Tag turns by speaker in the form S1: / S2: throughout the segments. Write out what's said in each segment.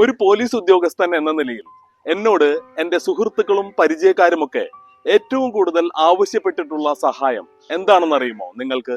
S1: ഒരു പോലീസ് ഉദ്യോഗസ്ഥൻ എന്ന നിലയിൽ എന്നോട് എന്റെ സുഹൃത്തുക്കളും പരിചയക്കാരുമൊക്കെ ഏറ്റവും കൂടുതൽ ആവശ്യപ്പെട്ടിട്ടുള്ള സഹായം എന്താണെന്നറിയുമോ നിങ്ങൾക്ക്?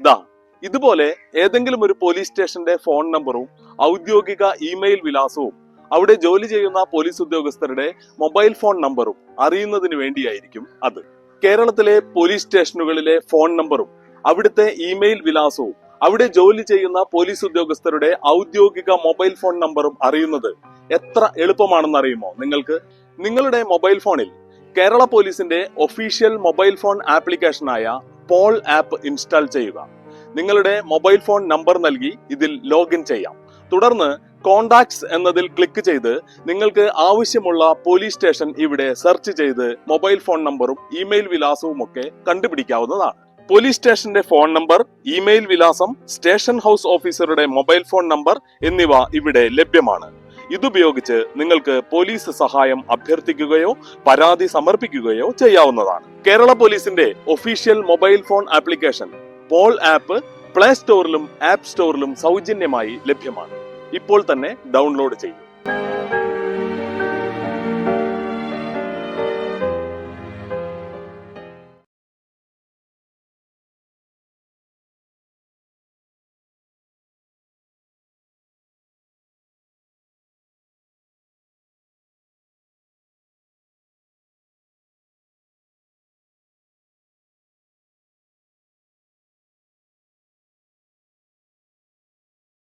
S1: ദാ ഇതുപോലെ ഏതെങ്കിലും ഒരു പോലീസ് സ്റ്റേഷന്റെ ഫോൺ നമ്പറും ഔദ്യോഗിക ഇമെയിൽ വിലാസവും അവിടെ ജോലി ചെയ്യുന്ന പോലീസ് ഉദ്യോഗസ്ഥരുടെ മൊബൈൽ ഫോൺ നമ്പറും അറിയുന്നതിന് വേണ്ടിയായിരിക്കും അത്. കേരളത്തിലെ പോലീസ് സ്റ്റേഷനുകളിലെ ഫോൺ നമ്പറും അവിടുത്തെ ഇമെയിൽ വിലാസവും അവിടെ ജോലി ചെയ്യുന്ന പോലീസ് ഉദ്യോഗസ്ഥരുടെ ഔദ്യോഗിക മൊബൈൽ ഫോൺ നമ്പറും അറിയുന്നത് എത്ര എളുപ്പമാണെന്ന് അറിയുമോ? നിങ്ങൾക്ക് നിങ്ങളുടെ മൊബൈൽ ഫോണിൽ കേരള പോലീസിന്റെ ഒഫീഷ്യൽ മൊബൈൽ ഫോൺ ആപ്ലിക്കേഷനായ പോൾ ആപ്പ് ഇൻസ്റ്റാൾ ചെയ്യുക. നിങ്ങളുടെ മൊബൈൽ ഫോൺ നമ്പർ നൽകി ഇതിൽ ലോഗിൻ ചെയ്യാം. തുടർന്ന് കോണ്ടാക്ട്സ് എന്നതിൽ ക്ലിക്ക് ചെയ്ത് നിങ്ങൾക്ക് ആവശ്യമുള്ള പോലീസ് സ്റ്റേഷൻ ഇവിടെ സെർച്ച് ചെയ്ത് മൊബൈൽ ഫോൺ നമ്പറും ഇമെയിൽ വിലാസവും ഒക്കെ കണ്ടുപിടിക്കാവുന്നതാണ്. പോലീസ് സ്റ്റേഷന്റെ ഫോൺ നമ്പർ ഇമെയിൽ വിലാസം സ്റ്റേഷൻ ഹൗസ് ഓഫീസറുടെ മൊബൈൽ ഫോൺ നമ്പർ എന്നിവ ഇവിടെ ലഭ്യമാണ്. ഇതുപയോഗിച്ച് നിങ്ങൾക്ക് പോലീസ് സഹായം അഭ്യർത്ഥിക്കുകയോ പരാതി സമർപ്പിക്കുകയോ ചെയ്യാവുന്നതാണ്. കേരള പോലീസിന്റെ official mobile phone application Pol app play സ്റ്റോറിലും app സ്റ്റോറിലും സൗജന്യമായി ലഭ്യമാണ്. ഇപ്പോൾ തന്നെ ഡൗൺലോഡ് ചെയ്യും.